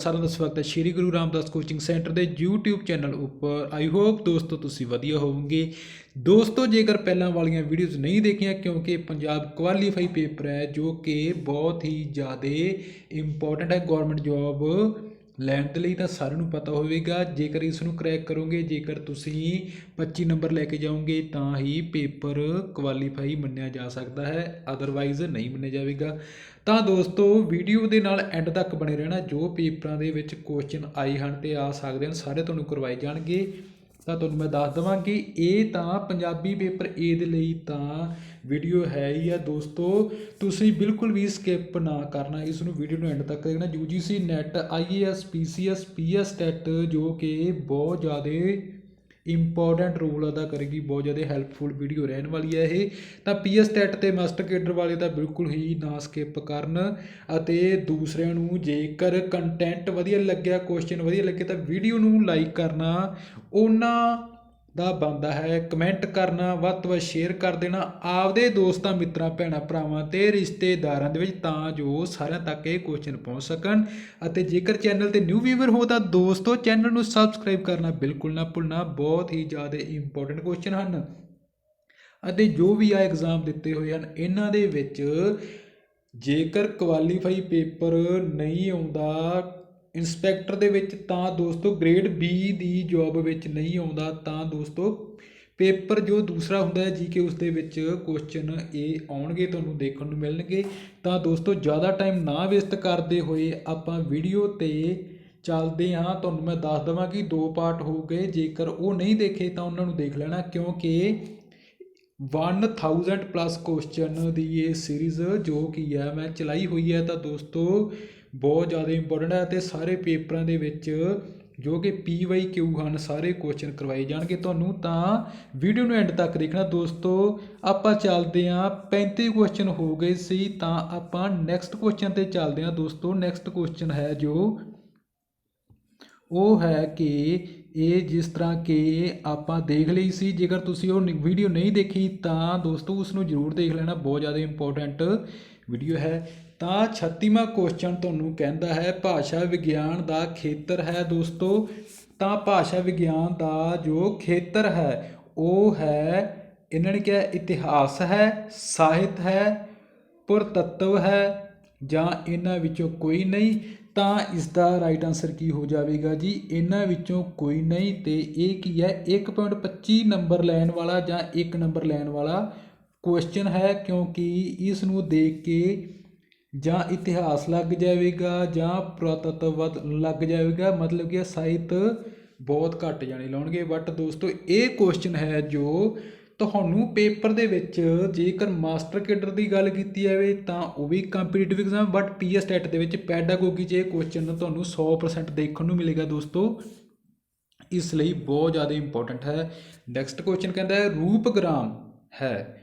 ਸਾਰਿਆਂ ਦਾ ਸਵਾਗਤ ਹੈ ਸ਼੍ਰੀ ਗੁਰੂ ਰਾਮਦਾਸ ਕੋਚਿੰਗ ਸੈਂਟਰ ਦੇ YouTube ਚੈਨਲ ਉੱਪਰ। ਆਈ ਹੋਪ ਦੋਸਤੋ ਤੁਸੀਂ ਵਧੀਆ ਹੋਵੋਗੇ। ਦੋਸਤੋ, ਜੇਕਰ ਪਹਿਲਾਂ ਵਾਲੀਆਂ ਵੀਡੀਓਜ਼ ਨਹੀਂ ਦੇਖੀਆਂ, ਕਿਉਂਕਿ ਪੰਜਾਬ ਕੁਆਲੀਫਾਈ ਪੇਪਰ ਹੈ, ਜੋ ਕਿ ਬਹੁਤ ਹੀ ਜ਼ਿਆਦਾ ਇੰਪੋਰਟੈਂਟ ਹੈ। ਗਵਰਨਮੈਂਟ ਜੌਬ ਲੈਣ ਦੇ ਲਈ ਤਾਂ ਸਾਰਿਆਂ ਨੂੰ ਪਤਾ ਹੋਵੇਗਾ। ਜੇਕਰ ਇਸ ਨੂੰ ਕਰੈਕ ਕਰੋਗੇ, ਜੇਕਰ ਤੁਸੀਂ 25 ਨੰਬਰ ਲੈ ਕੇ ਜਾਓਗੇ, ਤਾਂ ਹੀ ਪੇਪਰ ਕੁਆਲੀਫਾਈ ਮੰਨਿਆ ਜਾ ਸਕਦਾ ਹੈ। ਅਦਰਵਾਈਜ਼ ਨਹੀਂ ਮੰਨਿਆ ਜਾਵੇਗਾ। ਤਾਂ ਦੋਸਤੋ ਵੀਡੀਓ ਦੇ ਨਾਲ ਐਂਡ ਤੱਕ ਬਣੇ ਰਹਿਣਾ। ਜੋ ਪੇਪਰਾਂ ਦੇ ਵਿੱਚ ਕੁਐਸਚਨ ਆਏ ਹਨ ਤੇ ਆ ਸਕਦੇ ਹਨ, ਸਾਰੇ ਤੁਹਾਨੂੰ ਕਰਵਾਏ ਜਾਣਗੇ। ਤਾਂ ਤੁਹਾਨੂੰ ਮੈਂ ਦੱਸ ਦਵਾਂ ਕਿ ਇਹ ਤਾਂ ਪੰਜਾਬੀ ਪੇਪਰ ਏ ਦੇ ਲਈ ਤਾਂ ਵੀਡੀਓ ਹੈ ਹੀ ਆ ਦੋਸਤੋ। ਤੁਸੀਂ ਬਿਲਕੁਲ ਵੀ ਸਕਿਪ ਨਾ ਕਰਨਾ, ਇਸ ਨੂੰ ਵੀਡੀਓ ਨੂੰ ਐਂਡ ਤੱਕ ਦੇਖਣਾ। UGC NET IAS PCS PS TET ਜੋ ਕਿ ਬਹੁਤ ਜ਼ਿਆਦਾ ਇੰਪੋਰਟੈਂਟ ਰੋਲ ਅਦਾ ਕਰੇਗੀ, ਬਹੁਤ ਜ਼ਿਆਦਾ ਹੈਲਪਫੁਲ ਵੀਡੀਓ ਰਹਿਣ ਵਾਲੀ ਹੈ ਇਹ। ਤਾਂ ਪੀਐਸ ਟੈਟ ਤੇ ਮਾਸਟਰ ਕੇਡਰ ਵਾਲੇ ਤਾਂ ਬਿਲਕੁਲ ਹੀ ਨਾ ਸਕਿਪ ਕਰਨ। ਅਤੇ ਦੂਸਰਿਆਂ ਨੂੰ ਜੇਕਰ ਕੰਟੈਂਟ ਵਧੀਆ ਲੱਗਿਆ ਕੁਐਸਚਨ ਵਧੀਆ ਲੱਗੇ, ਤਾਂ ਵੀਡੀਓ ਨੂੰ ਲਾਈਕ ਕਰਨਾ। ਉਹਨਾਂ ਦਾ ਬਣਦਾ ਹੈ। ਕਮੈਂਟ ਕਰਨਾ, ਵੱਧ ਤੋਂ ਵੱਧ ਸ਼ੇਅਰ ਕਰ ਦੇਣਾ। ਆਪਦੇ ਦੋਸਤਾਂ, ਮਿੱਤਰਾਂ, ਭੈਣਾਂ, ਭਰਾਵਾਂ ਤੇ ਰਿਸ਼ਤੇਦਾਰਾਂ ਦੇ ਵਿੱਚ ਤਾਂ ਜੋ ਸਾਰਿਆਂ ਤੱਕ ਇਹ ਕੁਐਸਚਨ ਪਹੁੰਚ ਸਕਣ। ਅਤੇ ਜੇਕਰ ਚੈਨਲ ਤੇ ਨਿਊ ਵੀਵਰ ਹੋ ਤਾਂ ਦੋਸਤੋ ਚੈਨਲ ਨੂੰ ਸਬਸਕ੍ਰਾਈਬ ਕਰਨਾ ਬਿਲਕੁਲ ਨਾ ਭੁੱਲਣਾ। ਬਹੁਤ ਹੀ ਜ਼ਿਆਦਾ ਇੰਪੋਰਟੈਂਟ ਕੁਐਸਚਨ ਹਨ। ਅਤੇ ਜੋ ਵੀ ਆ ਐਗਜ਼ਾਮ ਦਿੱਤੇ ਹੋਏ ਹਨ, ਇਹਨਾਂ ਦੇ ਵਿੱਚ ਜੇਕਰ ਕੁਆਲੀਫਾਈ ਪੇਪਰ ਨਹੀਂ ਆਉਂਦਾ ਇੰਸਪੈਕਟਰ ਦੇ ਵਿੱਚ ਤਾਂ ਦੋਸਤੋ ਗ੍ਰੇਡ ਬੀ ਦੀ ਜੋਬ ਵਿੱਚ ਨਹੀਂ ਆਉਂਦਾ, ਤਾਂ ਦੋਸਤੋ ਪੇਪਰ ਜੋ ਦੂਸਰਾ ਹੁੰਦਾ ਹੈ ਜੀਕੇ ਉਸ ਦੇ ਵਿੱਚ ਕੁਐਸਚਨ ਇਹ ਆਉਣਗੇ, ਤੁਹਾਨੂੰ ਦੇਖਣ ਨੂੰ ਮਿਲਣਗੇ। ਤਾਂ ਦੋਸਤੋ ਜ਼ਿਆਦਾ ਟਾਈਮ ਨਾ ਵੇਸਟ ਕਰਦੇ ਹੋਏ ਆਪਾਂ ਵੀਡੀਓ ਤੇ ਚੱਲਦੇ ਹਾਂ। ਤੁਹਾਨੂੰ ਮੈਂ ਦੱਸ ਦਵਾਂ ਕਿ ਦੋ ਪਾਰਟ ਹੋ ਗਏ। ਜੇਕਰ ਉਹ ਨਹੀਂ ਦੇਖੇ ਤਾਂ ਉਹਨਾਂ ਨੂੰ ਦੇਖ ਲੈਣਾ, ਕਿਉਂਕਿ 1000 ਪਲੱਸ ਕੁਐਸਚਨ ਦੀ ਇਹ ਸੀਰੀਜ਼ ਜੋ ਕੀ ਹੈ, ਮੈਂ ਚਲਾਈ ਹੋਈ ਹੈ। ਤਾਂ ਦੋਸਤੋ ਬਹੁਤ ਜ਼ਿਆਦਾ ਇੰਪੋਰਟੈਂਟ ਹੈ ਅਤੇ ਸਾਰੇ ਪੇਪਰਾਂ ਦੇ ਵਿੱਚ ਜੋ ਕਿ ਪੀ ਵਾਈ ਕਿਊ ਹਨ, ਸਾਰੇ ਕੁਐਸਚਨ ਕਰਵਾਏ ਜਾਣਗੇ। ਤੁਹਾਨੂੰ ਤਾਂ ਵੀਡੀਓ ਨੂੰ ਐਂਡ ਤੱਕ ਦੇਖਣਾ। ਦੋਸਤੋ, ਆਪਾਂ ਚੱਲਦੇ ਹਾਂ। 35 ਕੁਐਸਚਨ ਹੋ ਗਏ ਸੀ, ਤਾਂ ਆਪਾਂ ਨੈਕਸਟ ਕੁਐਸਚਨ ਤੇ ਚੱਲਦੇ ਹਾਂ। ਦੋਸਤੋ ਨੈਕਸਟ ਕੁਐਸਚਨ ਹੈ ਜੋ, ਉਹ ਹੈ ਕਿ ਇਹ ਜਿਸ ਤਰ੍ਹਾਂ ਕਿ ਆਪਾਂ ਦੇਖ ਲਈ ਸੀ, ਜੇਕਰ ਤੁਸੀਂ ਉਹ ਵੀਡੀਓ ਨਹੀਂ ਦੇਖੀ, ਤਾਂ ਦੋਸਤੋ ਉਸ ਨੂੰ ਜ਼ਰੂਰ ਦੇਖ ਲੈਣਾ, ਬਹੁਤ ਜ਼ਿਆਦਾ ਇੰਪੋਰਟੈਂਟ ਵੀਡੀਓ ਹੈ। ਤਾਂ 36ਵਾਂ ਕੁਐਸਚਨ ਤੁਹਾਨੂੰ ਕਹਿੰਦਾ ਹੈ, ਭਾਸ਼ਾ ਵਿਗਿਆਨ ਦਾ ਖੇਤਰ ਹੈ ਦੋਸਤੋ। ਤਾਂ ਭਾਸ਼ਾ ਵਿਗਿਆਨ ਦਾ ਜੋ ਖੇਤਰ ਹੈ, ਉਹ ਹੈ, ਇਹਨਾਂ ਨੇ ਕਿਹਾ ਇਤਿਹਾਸ ਹੈ, ਸਾਹਿਤ ਹੈ, ਪੁਰਤੱਤਵ ਹੈ, ਜਾਂ ਇਹਨਾਂ ਵਿੱਚੋਂ ਕੋਈ ਨਹੀਂ। ਤਾਂ ਇਸ ਦਾ ਰਾਈਟ ਆਨਸਰ ਕੀ ਹੋ ਜਾਵੇਗਾ ਜੀ? ਇਹਨਾਂ ਵਿੱਚੋਂ ਕੋਈ ਨਹੀਂ ਤੇ ਇਹ ਕੀ ਹੈ? 1.25 ਨੰਬਰ ਲੈਣ ਵਾਲਾ ਜਾਂ 1 ਨੰਬਰ ਲੈਣ ਵਾਲਾ ਕੁਐਸਚਨ ਹੈ ਕਿਉਂਕਿ ਇਸ ਨੂੰ ਦੇਖ ਕੇ ਜਾਂ ਇਤਿਹਾਸ ਲੱਗ ਜਾਵੇਗਾ ਜਾਂ ਪੁਰਾਤੱਤਵ ਲੱਗ ਜਾਵੇਗਾ। ਮਤਲਬ ਕਿ ਸਾਹਿਤ ਬਹੁਤ ਘੱਟ ਜਾਣੇ ਲਾਉਣਗੇ। ਬਟ ਦੋਸਤੋ, ਇਹ ਕੁਐਸਚਨ ਹੈ ਜੋ ਤੁਹਾਨੂੰ ਪੇਪਰ ਦੇ ਵਿੱਚ ਜੇਕਰ ਮਾਸਟਰ ਕੇਡਰ ਦੀ ਗੱਲ ਕੀਤੀ ਜਾਵੇ ਤਾਂ ਉਹ ਵੀ competitive exam but PS TET ਦੇ ਵਿੱਚ ਪੈਡਾਗੋਗੀ 'ਚ ਇਹ ਕੁਐਸਚਨ ਤੁਹਾਨੂੰ 100% ਦੇਖਣ ਨੂੰ ਮਿਲੇਗਾ ਦੋਸਤੋ। ਇਸ ਲਈ ਬਹੁਤ ਜ਼ਿਆਦਾ ਇੰਪੋਰਟੈਂਟ ਹੈ। ਨੈਕਸਟ ਕੁਐਸਚਨ ਕਹਿੰਦਾ ਹੈ, ਰੂਪਗ੍ਰਾਮ ਹੈ।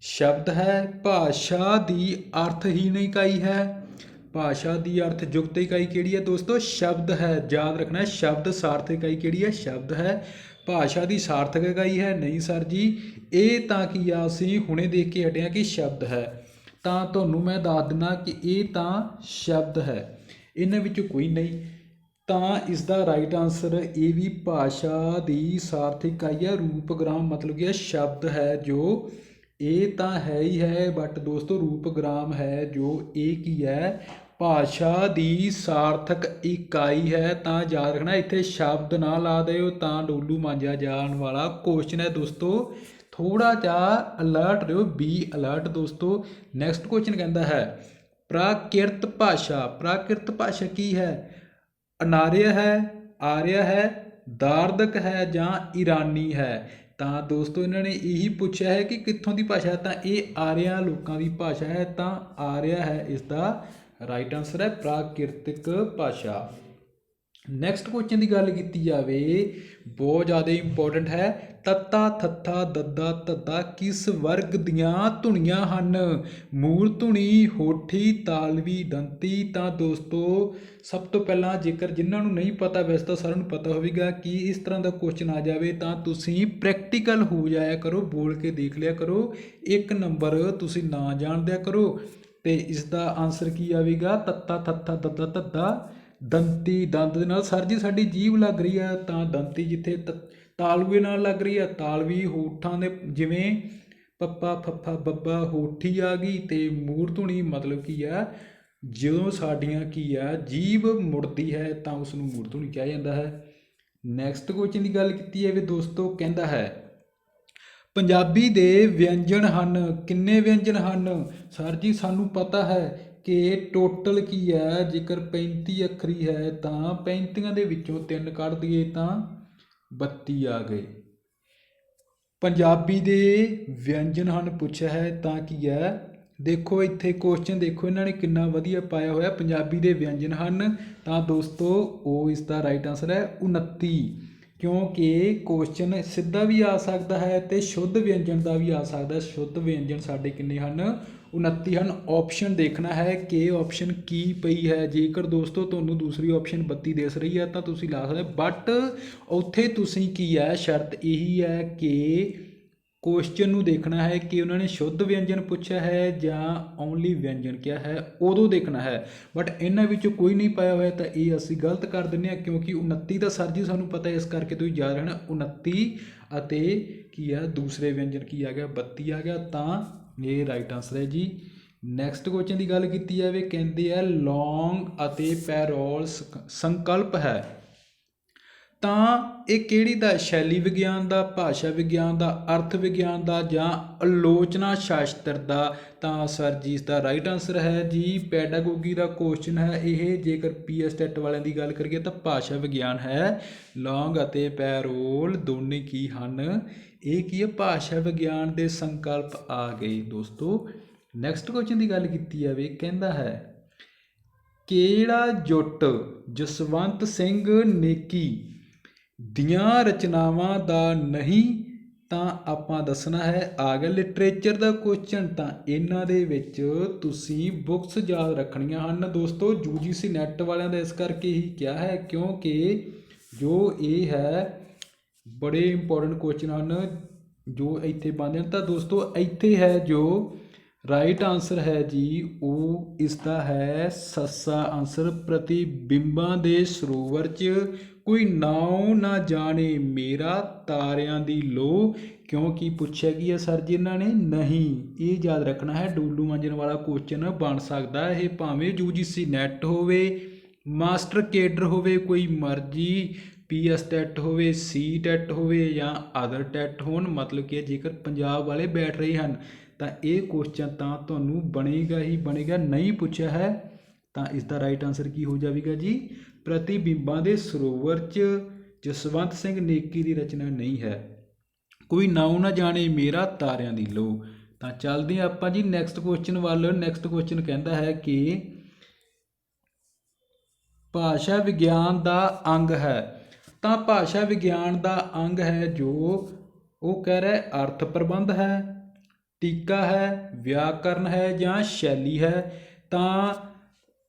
ਸ਼ਬਦ ਹੈ, ਭਾਸ਼ਾ ਦੀ ਅਰਥਹੀਣ ਇਕਾਈ ਹੈ। ਭਾਸ਼ਾ ਦੀ ਅਰਥ ਯੁਕਤ ਇਕਾਈ ਕਿਹੜੀ ਹੈ ਦੋਸਤੋ? ਸ਼ਬਦ ਹੈ। ਯਾਦ ਰੱਖਣਾ ਸ਼ਬਦ ਸਾਰਥ ਇਕਾਈ ਕਿਹੜੀ ਹੈ? ਸ਼ਬਦ ਹੈ। ਭਾਸ਼ਾ ਦੀ ਸਾਰਥਕ ਇਕਾਈ ਹੈ। ਨਹੀਂ ਸਰ ਜੀ, ਇਹ ਤਾਂ ਕੀ ਆ, ਅਸੀਂ ਹੁਣੇ ਦੇਖ ਕੇ ਹਟਿਆ ਕਿ ਸ਼ਬਦ ਹੈ। ਤਾਂ ਤੁਹਾਨੂੰ ਮੈਂ ਦੱਸ ਦਿੰਦਾ ਕਿ ਇਹ ਤਾਂ ਸ਼ਬਦ ਹੈ। ਇਹਨਾਂ ਵਿੱਚੋਂ ਕੋਈ ਨਹੀਂ। ਤਾਂ ਇਸ ਦਾ ਰਾਈਟ ਆਨਸਰ ਇਹ ਵੀ ਭਾਸ਼ਾ ਦੀ ਸਾਰਥਕ ਇਕਾਈ ਹੈ। ਰੂਪਗ੍ਰਾਮ ਮਤਲਬ ਕਿ ਸ਼ਬਦ ਹੈ ਜੋ ਇਹ ਤਾਂ ਹੈ ਹੀ ਹੈ ਬਟ ਦੋਸਤੋ ਰੂਪਗ੍ਰਾਮ ਹੈ ਜੋ ਇਹ ਕੀ ਹੈ? ਭਾਸ਼ਾ ਦੀ ਸਾਰਥਕ ਇਕਾਈ ਹੈ, ਤਾਂ ਯਾਦ ਰੱਖਣਾ, ਇੱਥੇ ਸ਼ਬਦ ਨਾ ਲਾ ਦਿਓ, ਤਾਂ ਡੋਲੂ ਮਾਂਜਿਆ ਜਾਣ ਵਾਲਾ ਕੁਐਸਚਨ ਹੈ ਦੋਸਤੋ। ਥੋੜਾ ਜਿਹਾ ਅਲਰਟ ਰਹੋ ਬੀ ਅਲਰਟ ਦੋਸਤੋ। ਨੈਕਸਟ ਕੁਐਸਚਨ ਕਹਿੰਦਾ ਹੈ, ਪ੍ਰਾਕਿਰਤ ਭਾਸ਼ਾ ਪ੍ਰਾਕਿਰਤ ਭਾਸ਼ਾ ਕੀ ਹੈ? ਅਨਾਰਿਆ ਹੈ, ਆਰਿਆ ਹੈ, ਦਾਰਦਕ ਹੈ ਜਾਂ ਈਰਾਨੀ ਹੈ? ਤਾਂ ਦੋਸਤੋ, ਇਹਨਾਂ ਨੇ ਇਹੀ ਪੁੱਛਿਆ ਹੈ ਕਿ ਕਿੱਥੋਂ ਦੀ ਭਾਸ਼ਾ ਹੈ? ਤਾਂ ਇਹ ਆਰਿਆ ਲੋਕਾਂ ਦੀ ਭਾਸ਼ਾ ਹੈ, ਤਾਂ ਆਰਿਆ ਹੈ ਇਸ ਦਾ ਰਾਈਟ ਆਨਸਰ ਹੈ ਪ੍ਰਾਕਿਰਤਿਕ ਭਾਸ਼ਾ। ਨੈਕਸਟ ਕੁਐਸਚਨ ਦੀ ਗੱਲ ਕੀਤੀ ਜਾਵੇ, ਬਹੁਤ ਜ਼ਿਆਦਾ ਇੰਪੋਰਟੈਂਟ ਹੈ, ਤੱਤਾ, ਥੱਥਾ, ਦੱਦਾ, ਧੱਦਾ ਕਿਸ ਵਰਗ ਦੀਆਂ ਧੁਨੀਆਂ ਹਨ? ਮੂਲ ਧੁਨੀ, ਹੋਠੀ, ਤਾਲਵੀ, ਦੰਤੀ ਤਾਂ ਦੋਸਤੋ, ਸਭ ਤੋਂ ਪਹਿਲਾਂ ਜੇਕਰ ਜਿਨ੍ਹਾਂ ਨੂੰ ਨਹੀਂ ਪਤਾ, ਵੈਸੇ ਤਾਂ ਸਾਰਿਆਂ ਨੂੰ ਪਤਾ ਹੋਵੇਗਾ ਕਿ ਇਸ ਤਰ੍ਹਾਂ ਦਾ ਕੁਐਸਚਨ ਆ ਜਾਵੇ ਤਾਂ ਤੁਸੀਂ ਪ੍ਰੈਕਟੀਕਲ ਹੋ ਜਾਇਆ ਕਰੋ, ਬੋਲ ਕੇ ਦੇਖ ਲਿਆ ਕਰੋ। ਇੱਕ ਨੰਬਰ ਤੁਸੀਂ ਨਾ ਜਾਣਦਿਆ ਕਰੋ। ਤੇ ਇਸ ਦਾ ਆਨਸਰ ਕੀ ਆਵੇਗਾ? ਤੱਤਾ ਥੱਥਾ ਦੱਦਾ ਧੱਦਾ ਦੰਤੀ, ਦੰਦ ਦੇ ਨਾਲ। ਸਰ ਜੀ, ਸਾਡੀ ਜੀਭ ਲੱਗ ਰਹੀ ਆ ਤਾਂ ਦੰਤੀ ਜਿੱਥੇ ਤ- ਤਾਲੂਏ ਨਾਲ ਲੱਗ ਰਹੀ ਆ। ਤਾਲਵੀ ਹੋਠਾਂ ਦੇ ਜਿਵੇਂ ਪੱਪਾ, ਫੱਫਾ, ਬੱਬਾ, ਹੋਠੀ ਆ ਗਈ ਤੇ ਮੂਰਧੁਣੀ ਮਤਲਬ ਕੀ ਆ? ਜਦੋਂ ਸਾਡੀਆਂ ਕੀ ਆ, ਜੀਭ ਮੁੜਦੀ ਹੈ ਤਾਂ ਉਸ ਨੂੰ ਮੂਰਧੁਣੀ ਕਿਹਾ ਜਾਂਦਾ ਹੈ। ਨੈਕਸਟ ਕੁਐਸਚਨ ਦੀ ਗੱਲ ਕੀਤੀ ਹੈ ਵੀ ਦੋਸਤੋ, ਕਹਿੰਦਾ ਹੈ ਪੰਜਾਬੀ ਦੇ ਵਿਅੰਜਨ ਹਨ। ਕਿੰਨੇ ਵਿਅੰਜਨ ਹਨ? ਸਰ ਜੀ, ਸਾਨੂੰ ਪਤਾ ਹੈ ਕਿ ਟੋਟਲ ਕੀ ਹੈ? ਜੇਕਰ 35 ਅੱਖਰੀ ਹੈ, ਤਾਂ 35 ਦੇ ਵਿੱਚੋਂ ਤਿੰਨ ਕੱਢ ਦਈਏ ਤਾਂ 32 ਆ ਗਏ। ਪੰਜਾਬੀ ਦੇ ਵਿਅੰਜਨ ਹਨ, ਪੁੱਛਿਆ ਹੈ ਤਾਂ ਕੀ ਹੈ? ਦੇਖੋ ਇੱਥੇ ਕੁਐਸਚਨ ਦੇਖੋ, ਇਹਨਾਂ ਨੇ ਕਿੰਨਾ ਵਧੀਆ ਪਾਇਆ ਹੋਇਆ। ਪੰਜਾਬੀ ਦੇ ਵਿਅੰਜਨ ਹਨ। ਤਾਂ ਦੋਸਤੋ, ਉਹ ਇਸ ਦਾ ਰਾਈਟ ਆਨਸਰ ਹੈ 29 ਕਿਉਂਕਿ ਕੁਐਸਚਨ ਸਿੱਧਾ ਵੀ ਆ ਸਕਦਾ ਹੈ ਤੇ ਸ਼ੁੱਧ ਵਿਅੰਜਨ ਦਾ ਵੀ ਆ ਸਕਦਾ ਹੈ। ਸ਼ੁੱਧ ਵਿਅੰਜਨ ਸਾਡੇ ਕਿੰਨੇ ਹਨ? 29 ਹਨ। ਆਪਸ਼ਨ ਦੇਖਣਾ ਹੈ ਕਿ ਆਪਸ਼ਨ ਕੀ ਪਈ ਹੈ। ਜੇਕਰ ਦੋਸਤੋ ਤੁਹਾਨੂੰ ਦੂਸਰੀ ਆਪਸ਼ਨ 32 ਦਿਸ ਰਹੀ ਹੈ ਤਾਂ ਤੁਸੀਂ ਲਾ ਸਕਦੇ ਬਟ ਉੱਥੇ ਤੁਸੀਂ ਕੀ ਹੈ? ਸ਼ਰਤ ਇਹੀ ਹੈ ਕਿ ਕੁਐਸਚਨ ਨੂੰ ਦੇਖਣਾ ਹੈ ਕਿ ਉਹਨਾਂ ਨੇ ਸ਼ੁੱਧ ਵਿਅੰਜਨ ਪੁੱਛਿਆ ਹੈ ਜਾਂ ਓਨਲੀ ਵਿਅੰਜਨ ਕਿਹਾ ਹੈ, ਉਦੋਂ ਦੇਖਣਾ ਹੈ। ਬਟ ਇਹਨਾਂ ਵਿੱਚੋਂ ਕੋਈ ਨਹੀਂ ਪਾਇਆ ਹੋਇਆ, ਤਾਂ ਇਹ ਅਸੀਂ ਗਲਤ ਕਰ ਦਿੰਦੇ ਹਾਂ, ਕਿਉਂਕਿ 29 ਦਾ ਸਰ ਜੀ ਸਾਨੂੰ ਪਤਾ ਇਸ ਕਰਕੇ ਤੁਸੀਂ ਯਾਦ ਰਹਿਣਾ 29 ਅਤੇ ਕੀ ਆ, ਦੂਸਰੇ ਵਿਅੰਜਨ ਕੀ ਆ ਗਿਆ 32 ਆ ਗਿਆ, ਤਾਂ ਇਹ ਰਾਈਟ ਆਨਸਰ ਹੈ ਜੀ। ਨੈਕਸਟ ਕੁਐਸਚਨ ਦੀ ਗੱਲ ਕੀਤੀ ਜਾਵੇ, ਕਹਿੰਦੇ ਆ ਲੌਂਗ ਅਤੇ ਪੈਰੋਲ ਸੰਕਲਪ ਹੈ। ਤਾਂ ਇਹ ਕਿਹੜੀ ਦਾ? ਸ਼ੈਲੀ ਵਿਗਿਆਨ ਦਾ, ਭਾਸ਼ਾ ਵਿਗਿਆਨ ਦਾ, ਅਰਥ ਵਿਗਿਆਨ ਦਾ ਜਾਂ ਆਲੋਚਨਾ ਸ਼ਾਸਤਰ ਦਾ? ਤਾਂ ਸਰ ਜੀ ਇਸ ਦਾ ਰਾਈਟ ਆਨਸਰ ਹੈ ਜੀ ਪੈਡਾਗੋਗੀ ਦਾ ਕੁਐਸਚਨ ਹੈ ਇਹ। ਜੇਕਰ ਪੀਐਸ ਟੈਟ ਵਾਲਿਆਂ ਦੀ ਗੱਲ ਕਰੀਏ ਤਾਂ ਭਾਸ਼ਾ ਵਿਗਿਆਨ ਹੈ। ਲੌਂਗ ਅਤੇ ਪੈਰੋਲ ਦੋਨੇ ਕੀ ਹਨ? ਇਹ ਕੀ ਹੈ? ਭਾਸ਼ਾ ਵਿਗਿਆਨ ਦੇ ਸੰਕਲਪ ਆ ਗਏ ਦੋਸਤੋ। ਨੈਕਸਟ ਕੁਐਸਚਨ ਦੀ ਗੱਲ ਕੀਤੀ ਜਾਵੇ, ਕਹਿੰਦਾ ਹੈ, ਕਿਹੜਾ ਜੁੱਟ ਜਸਵੰਤ ਸਿੰਘ ਨੇਕੀ ਦੀਆਂ ਰਚਨਾਵਾਂ ਦਾ ਨਹੀਂ ਤਾਂ ਆਪਾਂ ਦੱਸਣਾ ਹੈ ਆ ਗਿਆ ਲਿਟਰੇਚਰ ਦਾ ਕੁਐਸਚਨ ਤਾਂ ਇਹਨਾਂ ਦੇ ਵਿੱਚ ਤੁਸੀਂ ਬੁੱਕਸ ਯਾਦ ਰੱਖਣੀਆਂ ਹਨ। ਦੋਸਤੋ ਯੂਜੀਸੀ ਨੈਟ ਵਾਲਿਆਂ ਦਾ ਇਸ ਕਰਕੇ ਹੀ ਕਿਹਾ ਹੈ, ਕਿਉਂਕਿ ਜੋ ਇਹ ਹੈ, ਬੜੇ ਇੰਪੋਰਟੈਂਟ ਕੁਐਸਚਨ ਹਨ, ਜੋ ਇੱਥੇ ਪਾਉਂਦੇ ਹਨ। ਤਾਂ ਦੋਸਤੋ, ਇੱਥੇ ਹੈ ਜੋ ਰਾਈਟ ਆਨਸਰ ਹੈ ਜੀ, ਉਹ ਇਸ ਦਾ ਹੈ ਸੱਸਾ ਆਨਸਰ ਪ੍ਰਤੀਬਿੰਬਾਂ ਦੇ ਸਰੋਵਰ 'ਚ ਕੋਈ ਨਾਉ ਨਾ ਜਾਣੇ ਮੇਰਾ ਤਾਰਿਆਂ ਦੀ ਲੋ ਕਿਉਂਕਿ ਪੁੱਛਿਆ ਗਿਆ ਸਰ ਜੀ ਇਹਨਾਂ ਨੇ? ਨਹੀਂ, ਇਹ ਯਾਦ ਰੱਖਣਾ ਹੈ, ਡੂਲੂ ਮੰਜਨ ਵਾਲਾ ਕੁਐਸਚਨ ਬਣ ਸਕਦਾ ਇਹ ਭਾਵੇਂ ਯੂਜੀਸੀ ਨੈਟ ਹੋਵੇ, ਮਾਸਟਰ ਕੇਡਰ ਹੋਵੇ, ਕੋਈ ਮਰਜ਼ੀ ਪੀਐਸ ਟੈਟ ਹੋਵੇ, ਸੀ ਟੈਟ ਹੋਵੇ ਜਾਂ ਅਦਰ ਟੈਟ ਹੋਣ, ਮਤਲਬ ਕਿ ਜੇਕਰ ਪੰਜਾਬ ਵਾਲੇ ਬੈਠ ਰਹੇ ਹਨ, ਤਾਂ ਇਹ ਕੁਐਸਚਨ ਤਾਂ ਤੁਹਾਨੂੰ ਬਣੇਗਾ ਹੀ ਬਣੇਗਾ। ਨਹੀਂ ਪੁੱਛਿਆ ਹੈ, ਤਾਂ ਇਸ ਦਾ ਰਾਈਟ ਆਨਸਰ ਕੀ ਹੋ ਜਾਵੇਗਾ ਜੀ? ਪ੍ਰਤੀਬਿੰਬਾਂ ਦੇ ਸਰੋਵਰ 'ਚ ਜਸਵੰਤ ਸਿੰਘ ਨੇਕੀ ਦੀ ਰਚਨਾ ਨਹੀਂ ਹੈ। ਕੋਈ ਨਾਉ ਨਾ ਜਾਣੇ ਮੇਰਾ ਤਾਰਿਆਂ ਦੀ ਲੋ ਤਾਂ ਚੱਲਦੇ ਹਾਂ ਆਪਾਂ ਜੀ ਨੈਕਸਟ ਕੁਐਸਚਨ ਵੱਲ। ਨੈਕਸਟ ਕੁਐਸਚਨ ਕਹਿੰਦਾ ਹੈ ਕਿ ਭਾਸ਼ਾ ਵਿਗਿਆਨ ਦਾ ਅੰਗ ਹੈ। ਤਾਂ ਭਾਸ਼ਾ ਵਿਗਿਆਨ ਦਾ ਅੰਗ ਹੈ ਜੋ ਉਹ ਕਹਿ ਰਿਹਾ ਅਰਥ ਪ੍ਰਬੰਧ ਹੈ, ਟੀਕਾ ਹੈ, ਵਿਆਕਰਨ ਹੈ ਜਾਂ ਸ਼ੈਲੀ ਹੈ। ਤਾਂ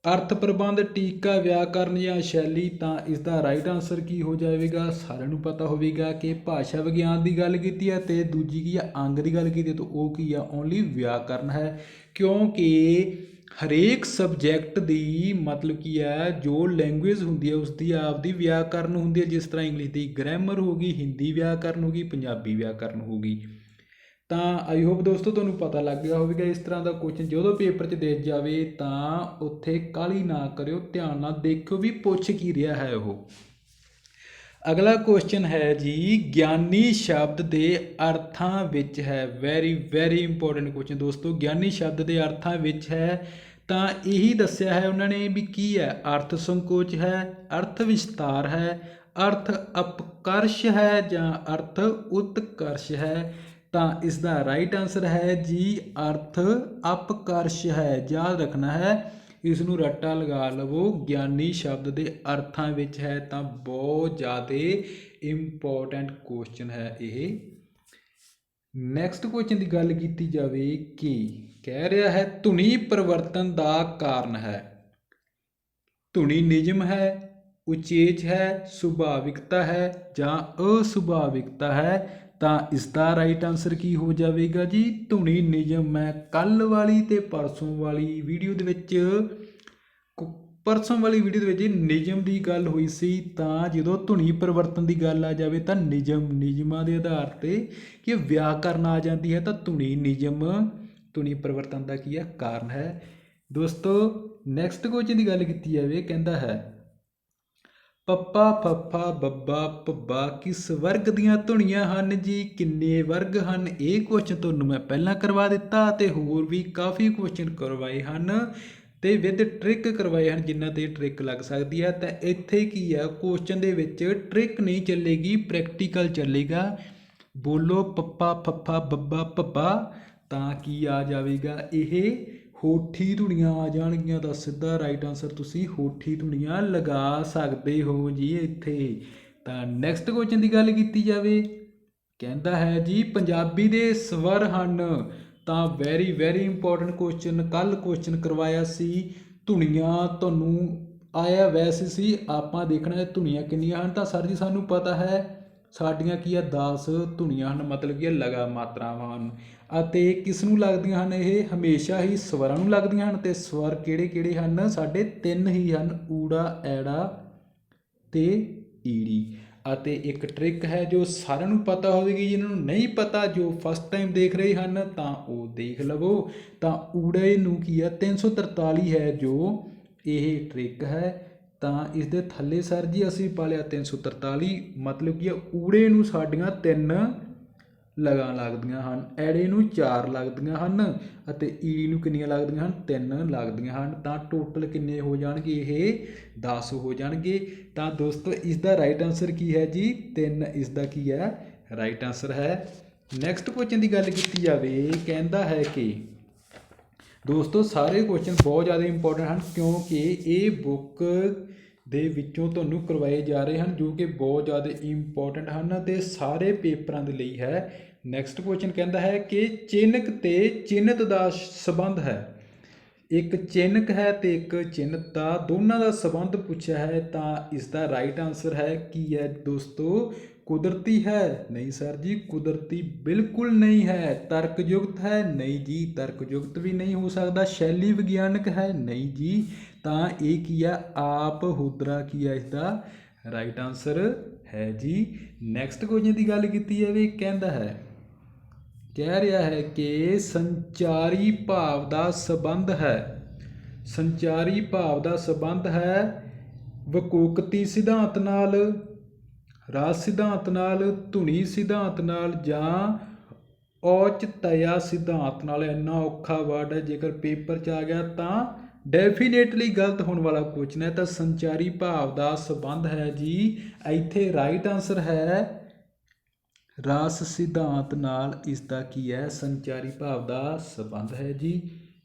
ਅਰਥ ਪ੍ਰਬੰਧ, ਟੀਕਾ, ਵਿਆਕਰਨ ਜਾਂ ਸ਼ੈਲੀ ਤਾਂ ਇਸ ਦਾ ਰਾਈਟ ਆਨਸਰ ਕੀ ਹੋ ਜਾਵੇਗਾ? ਸਾਰਿਆਂ ਨੂੰ ਪਤਾ ਹੋਵੇਗਾ ਕਿ ਭਾਸ਼ਾ ਵਿਗਿਆਨ ਦੀ ਗੱਲ ਕੀਤੀ ਹੈ ਤੇ ਦੂਜੀ ਕੀ ਆ ਅੰਗ ਦੀ ਗੱਲ ਕੀਤੀ ਤਾਂ ਉਹ ਕੀ ਆ ਓਨਲੀ ਵਿਆਕਰਨ ਹੈ। ਕਿਉਂਕਿ ਹਰੇਕ ਸਬਜੈਕਟ ਦੀ ਮਤਲਬ ਕੀ ਹੈ, ਜੋ ਲੈਂਗੁਏਜ ਹੁੰਦੀ ਹੈ ਉਸ ਦੀ ਆਪਦੀ ਵਿਆਕਰਨ ਹੁੰਦੀ ਹੈ। ਜਿਸ ਤਰ੍ਹਾਂ ਇੰਗਲਿਸ਼ ਦੀ ਗ੍ਰਾਮਰ ਹੋ ਗਈ ਹਿੰਦੀ ਵਿਆਕਰਨ ਹੋ ਗਈ, ਪੰਜਾਬੀ ਵਿਆਕਰਨ ਹੋ ਗਈ। ਤਾਂ ਆਈ ਹੋਪ ਦੋਸਤੋ ਤੁਹਾਨੂੰ ਪਤਾ ਲੱਗ ਗਿਆ ਹੋਵੇਗਾ ਇਸ ਤਰ੍ਹਾਂ ਦਾ ਕੁਐਸਚਨ ਜਦੋਂ ਪੇਪਰ 'ਚ ਦੇ ਜਾਵੇ ਤਾਂ ਉੱਥੇ ਕਾਲੀ ਨਾ ਕਰਿਓ, ਧਿਆਨ ਨਾਲ ਦੇਖਿਓ ਵੀ ਪੁੱਛ ਕੀ ਰਿਹਾ ਹੈ ਉਹ। ਅਗਲਾ ਕੁਐਸਚਨ ਹੈ ਜੀ, ਗਿਆਨੀ ਸ਼ਬਦ ਦੇ ਅਰਥਾਂ ਵਿੱਚ ਹੈ। ਵੈਰੀ ਵੈਰੀ ਇੰਪੋਰਟੈਂਟ ਕੁਐਸਚਨ ਦੋਸਤੋ, ਗਿਆਨੀ ਸ਼ਬਦ ਦੇ ਅਰਥਾਂ ਵਿੱਚ ਹੈ। ਤਾਂ ਇਹੀ ਦੱਸਿਆ ਹੈ ਉਹਨਾਂ ਨੇ ਵੀ ਕੀ ਹੈ? ਅਰਥ ਸੰਕੋਚ ਹੈ, ਅਰਥ ਵਿਸਤਾਰ ਹੈ, ਅਰਥ ਅਪਕਰਸ਼ ਹੈ ਜਾਂ ਅਰਥ ਉਤਕਰਸ਼ ਹੈ। ਤਾਂ ਇਸ ਦਾ ਰਾਈਟ ਆਨਸਰ ਹੈ ਜੀ, ਅਰਥ ਅਪਕਰਸ਼ ਹੈ। ਯਾਦ ਰੱਖਣਾ ਹੈ ਇਸ ਨੂੰ ਰੱਟਾ ਲਗਾ ਲਵੋ। ਗਿਆਨੀ ਸ਼ਬਦ ਦੇ ਅਰਥਾਂ ਵਿੱਚ ਹੈ ਤਾਂ ਬਹੁਤ ਜ਼ਿਆਦਾ ਇੰਪੋਰਟੈਂਟ ਕੁਐਸਚਨ ਹੈ ਇਹ। ਨੈਕਸਟ ਕੁਐਸਚਨ ਦੀ ਗੱਲ ਕੀਤੀ ਜਾਵੇ ਕਿ ਕਹਿ ਰਿਹਾ ਹੈ, ਧੁਨੀ ਪਰਿਵਰਤਨ ਦਾ ਕਾਰਨ ਹੈ। ਧੁਨੀ ਨਿਯਮ ਹੈ, ਉਚੇਚ ਹੈ, ਸੁਭਾਵਿਕਤਾ ਹੈ ਜਾਂ ਅਸੁਭਾਵਿਕਤਾ ਹੈ। ਤਾਂ ਇਸ ਦਾ ਰਾਈਟ ਆਨਸਰ ਕੀ ਹੋ ਜਾਵੇਗਾ ਜੀ? ਧੁਨੀ ਨਿਯਮ ਮੈਂ ਕੱਲ ਵਾਲੀ ਤੇ ਪਰਸੋਂ ਵਾਲੀ ਵੀਡੀਓ ਦੇ ਵਿੱਚ ਪਰਸੋਂ ਵਾਲੀ ਵੀਡੀਓ ਦੇ ਵਿੱਚ ਨਿਯਮ ਦੀ ਗੱਲ ਹੋਈ ਸੀ ਤਾਂ ਜਦੋਂ ਧੁਨੀ ਪਰਿਵਰਤਨ ਦੀ ਗੱਲ ਆ ਜਾਵੇ ਤਾਂ ਨਿਯਮ ਨਿਯਮਾਂ ਦੇ ਆਧਾਰ ਤੇ ਕਿ ਵਿਆਕਰਨ ਆ ਜਾਂਦੀ ਹੈ ਤਾਂ ਧੁਨੀ ਨਿਯਮ, ਧੁਨੀ ਪਰਿਵਰਤਨ ਦਾ ਕੀ ਹੈ? ਕਾਰਨ ਹੈ। ਦੋਸਤੋ ਨੈਕਸਟ ਕੁਐਸਚਨ ਦੀ ਗੱਲ ਕੀਤੀ ਜਾਵੇ, ਕਹਿੰਦਾ ਹੈ ਪੱਪਾ ਫੱਫਾ ਬੱਬਾ ਪੱਬਾ ਕਿਸ ਵਰਗ ਦੀਆਂ ਧੁਨੀਆਂ ਹਨ ਜੀ? ਕਿੰਨੇ ਵਰਗ ਹਨ? ਇਹ ਕੁਐਸਚਨ ਤੁਹਾਨੂੰ ਮੈਂ ਪਹਿਲਾਂ ਕਰਵਾ ਦਿੱਤਾ ਤੇ ਹੋਰ ਵੀ ਕਾਫੀ ਕੁਐਸਚਨ ਕਰਵਾਏ ਹਨ ਤੇ ਵਿਦ ਟ੍ਰਿਕ ਕਰਵਾਏ ਹਨ, ਜਿਨ੍ਹਾਂ ਤੇ ਟ੍ਰਿਕ ਲੱਗ ਸਕਦੀ ਹੈ। ਤਾਂ ਇੱਥੇ ਕੀ ਆ? ਕੁਐਸਚਨ ਦੇ ਵਿੱਚ ਟ੍ਰਿਕ ਨਹੀਂ ਚੱਲੇਗੀ ਪ੍ਰੈਕਟੀਕਲ ਚੱਲੇਗਾ। ਬੋਲੋ ਪੱਪਾ ਫੱਫਾ ਬੱਬਾ ਪੱਬਾ ਤਾਂ ਕੀ ਆ ਜਾਵੇਗਾ ਇਹ? ਹੋਠੀ ਧੁਨੀਆਂ ਆ ਜਾਣਗੀਆਂ। ਤਾਂ ਸਿੱਧਾ ਰਾਈਟ ਆਨਸਰ ਤੁਸੀਂ ਹੋਠੀ ਧੁਨੀਆਂ ਲਗਾ ਸਕਦੇ ਹੋ ਜੀ ਇੱਥੇ। ਤਾਂ ਨੈਕਸਟ ਕੁਐਸਚਨ ਦੀ ਗੱਲ ਕੀਤੀ ਜਾਵੇ, ਕਹਿੰਦਾ ਹੈ ਜੀ, ਪੰਜਾਬੀ ਦੇ ਸਵਰ ਹਨ। ਤਾਂ ਵੈਰੀ ਵੈਰੀ ਇੰਪੋਰਟੈਂਟ ਕੁਐਸਚਨ ਕੱਲ ਕੁਐਸਚਨ ਕਰਵਾਇਆ ਸੀ, ਧੁਨੀਆਂ ਤੁਹਾਨੂੰ ਆਇਆ ਵੈਸੇ ਸੀ, ਆਪਾਂ ਦੇਖਣਾ ਹੈ ਧੁਨੀਆਂ ਕਿੰਨੀਆਂ ਹਨ, ਤਾਂ ਸਰ ਜੀ ਸਾਨੂੰ ਪਤਾ ਹੈ ਸਾਡੀਆਂ ਕੀ ਆ 10 ਧੁਨੀਆਂ ਹਨ, ਮਤਲਬ ਕਿ ਇਹ ਲਗਾ ਮਾਤਰਾਵਾਂ ਹਨ। ਅਤੇ ਕਿਸ ਨੂੰ ਲੱਗਦੀਆਂ ਹਨ? ਇਹ ਹਮੇਸ਼ਾ ਹੀ ਸਵਰਾਂ ਨੂੰ ਲੱਗਦੀਆਂ ਹਨ ਤੇ ਸਵਰ ਕਿਹੜੇ ਕਿਹੜੇ ਹਨ? ਸਾਡੇ ਤਿੰਨ ਹੀ ਹਨ, ਊੜਾ, ਐੜਾ ਤੇ ਈੜੀ। ਅਤੇ ਇੱਕ ਟ੍ਰਿਕ ਹੈ ਜੋ ਸਾਰਿਆਂ ਨੂੰ ਪਤਾ ਹੋਵੇਗੀ, ਜਿਨ੍ਹਾਂ ਨੂੰ ਨਹੀਂ ਪਤਾ, ਜੋ ਫਸਟ ਟਾਈਮ ਦੇਖ ਰਹੇ ਹਨ, ਤਾਂ ਉਹ ਦੇਖ ਲਵੋ। ਤਾਂ ਊੜੇ ਨੂੰ ਕੀ ਹੈ 343 ਹੈ ਜੋ ਇਹ ਟ੍ਰਿਕ ਹੈ। ਤਾਂ ਇਸ ਦੇ ਥੱਲੇ ਸਰ ਜੀ ਅਸੀਂ ਪਾ ਲਿਆ 343 ਮਤਲਬ ਕਿ ਊੜੇ ਨੂੰ ਸਾਡੀਆਂ ਤਿੰਨ ਲਗਾਂ ਲੱਗਦੀਆਂ ਹਨ, ਐੜੇ ਨੂੰ ਚਾਰ ਲੱਗਦੀਆਂ ਹਨ ਅਤੇ ਈ ਨੂੰ ਕਿੰਨੀਆਂ ਲੱਗਦੀਆਂ ਹਨ? ਤਿੰਨ ਲੱਗਦੀਆਂ ਹਨ। ਤਾਂ ਟੋਟਲ ਕਿੰਨੇ ਹੋ ਜਾਣਗੇ? ਇਹ 10 ਹੋ ਜਾਣਗੇ। ਤਾਂ ਦੋਸਤੋ ਇਸ ਦਾ ਰਾਈਟ ਆਨਸਰ ਕੀ ਹੈ ਜੀ? 3 ਇਸ ਦਾ ਕੀ ਹੈ? ਰਾਈਟ ਆਨਸਰ ਹੈ। ਨੈਕਸਟ ਕੁਐਸਚਨ ਦੀ ਗੱਲ ਕੀਤੀ ਜਾਵੇ, ਕਹਿੰਦਾ ਹੈ ਕਿ ਦੋਸਤੋ, ਸਾਰੇ ਕੁਐਸਚਨ ਬਹੁਤ ਜ਼ਿਆਦਾ ਇੰਪੋਰਟੈਂਟ ਹਨ ਕਿਉਂਕਿ ਇਹ ਬੁੱਕ ਦੇ ਵਿੱਚੋਂ ਤੁਹਾਨੂੰ ਕਰਵਾਏ ਜਾ ਰਹੇ ਹਨ, ਜੋ ਕਿ ਬਹੁਤ ਜ਼ਿਆਦਾ ਇੰਪੋਰਟੈਂਟ ਹਨ ਅਤੇ ਸਾਰੇ ਪੇਪਰਾਂ ਦੇ ਲਈ ਹੈ। ਨੈਕਸਟ ਕੁਐਸਚਨ ਕਹਿੰਦਾ ਹੈ ਕਿ ਚਿੰਨਕ ਤੇ ਚਿੰਨਤ ਦਾ ਸਬੰਧ ਹੈ। ਇੱਕ ਚਿੰਨਕ ਹੈ ਤੇ ਇੱਕ ਚਿੰਨਤ ਦਾ। ਦੋਨਾਂ ਦਾ ਸਬੰਧ ਪੁੱਛਿਆ ਹੈ ਤਾਂ ਇਸ ਦਾ ਰਾਈਟ ਆਨਸਰ ਹੈ, ਕੀ ਹੈ ਦੋਸਤੋ? ਕੁਦਰਤੀ ਹੈ। ਨਹੀਂ ਸਰ ਜੀ, ਕੁਦਰਤੀ ਬਿਲਕੁਲ ਨਹੀਂ ਹੈ। ਤਰਕਯੁਕਤ ਹੈ। ਨਹੀਂ ਜੀ, ਤਰਕਯੁਕਤ ਵੀ ਨਹੀਂ ਹੋ ਸਕਦਾ। ਸ਼ੈਲੀ ਵਿਗਿਆਨਕ ਹੈ। ਨਹੀਂ ਜੀ ਤਾਂ ਇਹ ਕੀ ਆ? ਆਪਹੁਦਰਾ ਕੀ ਆ ਇਸਦਾ? ਰਾਈਟ ਆਨਸਰ ਹੈ ਜੀ। ਨੈਕਸਟ ਕੁਐਸਚਨ ਦੀ ਗੱਲ ਕੀਤੀ ਜਾਵੇ ਕਹਿੰਦਾ ਹੈ, ਕਹਿ ਰਿਹਾ ਹੈ ਕਿ ਸੰਚਾਰੀ ਭਾਵ ਦਾ ਸਬੰਧ ਹੈ। ਸੰਚਾਰੀ ਭਾਵ ਦਾ ਸਬੰਧ ਹੈ ਵਕੂਕਤੀ ਸਿਧਾਂਤ ਨਾਲ ਰਾਸ ਸਿਧਾਂਤ ਨਾਲ, ਧੁਨੀ ਸਿਧਾਂਤ ਨਾਲ ਜਾਂ ਔਚਤਯਾ ਸਿਧਾਂਤ ਨਾਲ। ਇੰਨਾ ਔਖਾ ਵਰਡ ਹੈ, ਜੇਕਰ ਪੇਪਰ 'ਚ ਆ ਗਿਆ ਤਾਂ ਡੈਫੀਨੇਟਲੀ ਗਲਤ ਹੋਣ ਵਾਲਾ ਕੁਐਸਚਨ ਹੈ, ਤਾਂ ਸੰਚਾਰੀ ਭਾਵ ਦਾ ਸਬੰਧ ਹੈ ਜੀ। ਇੱਥੇ ਰਾਈਟ ਆਨਸਰ ਹੈ, ਰਾਸ ਸਿਧਾਂਤ ਨਾਲ ਇਸ ਦਾ ਕੀ ਹੈ? ਸੰਚਾਰੀ ਭਾਵ ਦਾ ਸਬੰਧ ਹੈ ਜੀ।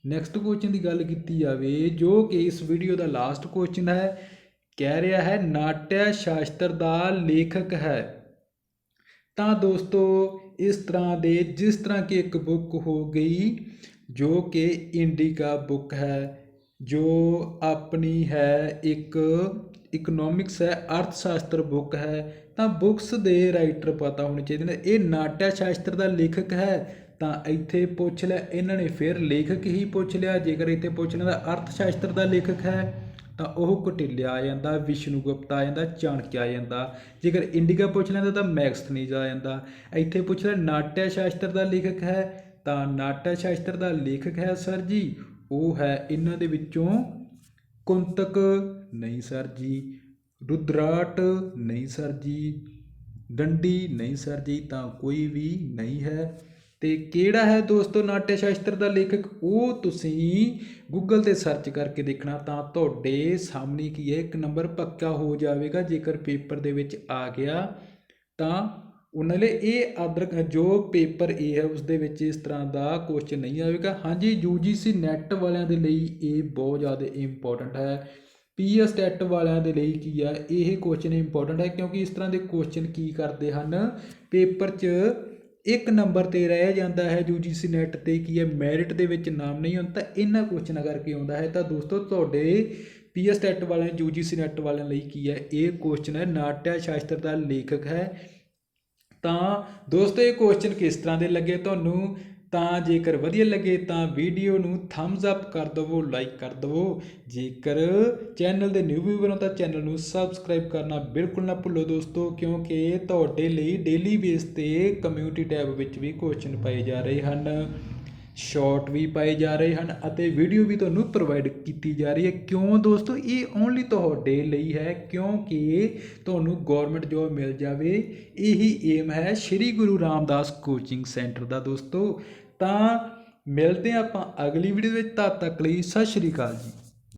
ਨੈਕਸਟ ਕੁਐਸਚਨ ਦੀ ਗੱਲ ਕੀਤੀ ਜਾਵੇ, ਜੋ ਕਿ ਇਸ ਵੀਡੀਓ ਦਾ ਲਾਸਟ ਕੁਐਸਚਨ ਹੈ, ਕਹਿ ਰਿਹਾ ਹੈ, ਨਾਟਯ ਸ਼ਾਸਤਰ ਦਾ ਲੇਖਕ ਹੈ। ਤਾਂ ਦੋਸਤੋ, ਇਸ ਤਰ੍ਹਾਂ ਦੇ ਜਿਸ ਤਰ੍ਹਾਂ ਕਿ ਇੱਕ ਬੁੱਕ ਹੋ ਗਈ, ਜੋ ਕਿ ਇੰਡੀਕਾ ਬੁੱਕ ਹੈ ਜੋ ਆਪਣੀ ਹੈ ਇੱਕ ਇਕਨੋਮਿਕਸ ਹੈ ਅਰਥ ਸ਼ਾਸਤਰ ਬੁੱਕ ਹੈ, ਤਾਂ ਬੁੱਕਸ ਦੇ ਰਾਈਟਰ ਪਤਾ ਹੋਣੇ ਚਾਹੀਦੇ ਨੇ। ਇਹ ਨਾਟਿਆ ਸ਼ਾਸਤਰ ਦਾ ਲੇਖਕ ਹੈ, ਤਾਂ ਇੱਥੇ ਪੁੱਛ ਲਿਆ ਇਹਨਾਂ ਨੇ ਫਿਰ ਲੇਖਕ ਹੀ ਪੁੱਛ ਲਿਆ। ਜੇਕਰ ਇੱਥੇ ਪੁੱਛਣਾ ਦਾ ਅਰਥ ਸ਼ਾਸਤਰ ਦਾ ਲੇਖਕ ਹੈ, ਤਾਂ ਉਹ ਕਟਿਲਿਆ ਆ ਜਾਂਦਾ, ਵਿਸ਼ਨੂੰ ਗੁਪਤਾ ਆ ਜਾਂਦਾ ਚਾਣਕਿਆ ਆ ਜਾਂਦਾ। ਜੇਕਰ ਇੰਡੀਕਾ ਪੁੱਛ ਲੈਂਦਾ, ਤਾਂ ਮੈਕਸਥਨੀਜ਼ ਆ ਜਾਂਦਾ। ਇੱਥੇ ਪੁੱਛ ਲਿਆ ਨਾਟਿਆ ਸ਼ਾਸਤਰ ਦਾ ਲੇਖਕ ਹੈ, ਤਾਂ ਨਾਟਿਆ ਸ਼ਾਸਤਰ ਦਾ ਲੇਖਕ ਹੈ, ਸਰ ਜੀ। ਉਹ ਹੈ ਇਹਨਾਂ ਦੇ ਵਿੱਚੋਂ ਕੁੰਤਕ ਨਹੀਂ ਸਰ ਜੀ, ਰੁਦਰਾਟ ਨਹੀਂ ਸਰ ਜੀ ਡੰਡੀ ਨਹੀਂ ਸਰ ਜੀ, ਤਾਂ ਕੋਈ ਵੀ ਨਹੀਂ ਹੈ। ਤੇ ਕਿਹੜਾ ਹੈ ਦੋਸਤੋ ਨਾਟਯ ਸ਼ਾਸਤਰ ਦਾ ਲੇਖਕ? ਉਹ ਤੁਸੀਂ ਗੂਗਲ ਤੇ ਸਰਚ ਕਰਕੇ ਦੇਖਣਾ, ਤਾਂ ਤੁਹਾਡੇ ਸਾਹਮਣੇ ਕੀ ਹੈ, ਇੱਕ ਨੰਬਰ ਪੱਕਾ ਹੋ ਜਾਵੇਗਾ, ਜੇਕਰ ਪੇਪਰ ਦੇ ਵਿੱਚ ਆ ਗਿਆ, ਤਾਂ ਉਹਨਾਂ ਲਈ ਇਹ ਅਦਰ ਜੋ ਪੇਪਰ ਇਹ ਹੈ ਉਸ ਦੇ ਵਿੱਚ ਇਸ ਤਰ੍ਹਾਂ ਦਾ ਕੁਐਸਚਨ ਨਹੀਂ ਆਵੇਗਾ। ਹਾਂਜੀ, UGC ਨੈਟ ਵਾਲਿਆਂ ਦੇ ਲਈ ਇਹ ਬਹੁਤ ਜ਼ਿਆਦਾ ਇੰਪੋਰਟੈਂਟ ਹੈ। ਪੀਐਸ ਟੈਟ ਵਾਲਿਆਂ ਦੇ ਲਈ ਕੀ ਆ ਇਹ ਕੁਐਸਚਨ ਇੰਪੋਰਟੈਂਟ ਹੈ ਕਿਉਂਕਿ ਇਸ ਤਰ੍ਹਾਂ ਦੇ ਕੁਐਸਚਨ ਕੀ ਕਰਦੇ ਹਨ? ਪੇਪਰ 'ਚ ਇੱਕ ਨੰਬਰ ਤੇ ਰਹਿ ਜਾਂਦਾ ਹੈ UGC ਨੈਟ ਤੇ ਕੀ ਹੈ? ਮੈਰਿਟ ਦੇ ਵਿੱਚ ਨਾਮ ਨਹੀਂ ਹੁੰਦਾ, ਤਾਂ ਇਹਨਾਂ ਕੁਐਸਚਨਾਂ ਕਰਕੇ ਆਉਂਦਾ ਹੈ। ਤਾਂ ਦੋਸਤੋ, ਤੁਹਾਡੇ ਪੀਐਸ ਟੈਟ ਵਾਲਿਆਂ, UGC ਨੈਟ ਵਾਲਿਆਂ ਲਈ ਕੀ ਹੈ? ਇਹ ਕੁਐਸਚਨ ਹੈ, ਨਾਟਿਆ ਸ਼ਾਸਤਰ ਦਾ ਲੇਖਕ ਹੈ। ਤਾਂ ਦੋਸਤੋ, ਇਹ ਕੁਐਸਚਨ ਕਿਸ ਤਰ੍ਹਾਂ ਦੇ ਲੱਗੇ ਤੁਹਾਨੂੰ? ਤਾਂ ਜੇਕਰ ਵਧੀਆ ਲੱਗੇ ਤਾਂ ਵੀਡੀਓ ਨੂੰ ਥੰਬਸ ਅਪ ਕਰ ਦਿਵੋ ਲਾਈਕ ਕਰ ਦਿਵੋ। ਜੇਕਰ ਚੈਨਲ ਦੇ ਨਿਊ ਵੀਵਰ ਹੋ ਤਾਂ ਚੈਨਲ ਨੂੰ ਸਬਸਕ੍ਰਾਈਬ ਕਰਨਾ ਬਿਲਕੁਲ ਨਾ ਭੁੱਲੋ ਦੋਸਤੋ, ਕਿਉਂਕਿ ਤੁਹਾਡੇ ਲਈ ਡੇਲੀ ਬੇਸ ਤੇ ਕਮਿਊਨਿਟੀ ਟੈਬ ਵਿੱਚ ਵੀ ਕੁਐਸਚਨ ਪਾਏ ਜਾ ਰਹੇ ਹਨ। ਸ਼ਾਰਟ ਵੀ ਪਾਏ ਜਾ ਰਹੇ ਹਨ ਅਤੇ ਵੀਡੀਓ ਵੀ ਤੁਹਾਨੂੰ ਪ੍ਰੋਵਾਈਡ ਕੀਤੀ ਜਾ ਰਹੀ ਹੈ। ਕਿਉਂ ਦੋਸਤੋ? ਇਹ ਓਨਲੀ ਤੁਹਾਡੇ ਲਈ ਹੈ ਕਿਉਂਕਿ ਤੁਹਾਨੂੰ ਗਵਰਨਮੈਂਟ ਜੋਬ ਮਿਲ ਜਾਵੇ। ਇਹੀ ਏਮ ਹੈ ਸ੍ਰੀ ਗੁਰੂ ਰਾਮਦਾਸ ਕੋਚਿੰਗ ਸੈਂਟਰ ਦਾ ਦੋਸਤੋ। ਤਾਂ ਮਿਲਦੇ ਹਾਂ ਆਪਾਂ ਅਗਲੀ ਵੀਡੀਓ ਵਿੱਚ। ਤਦ ਤੱਕ ਲਈ ਸਤਿ ਸ਼੍ਰੀ ਅਕਾਲ ਜੀ।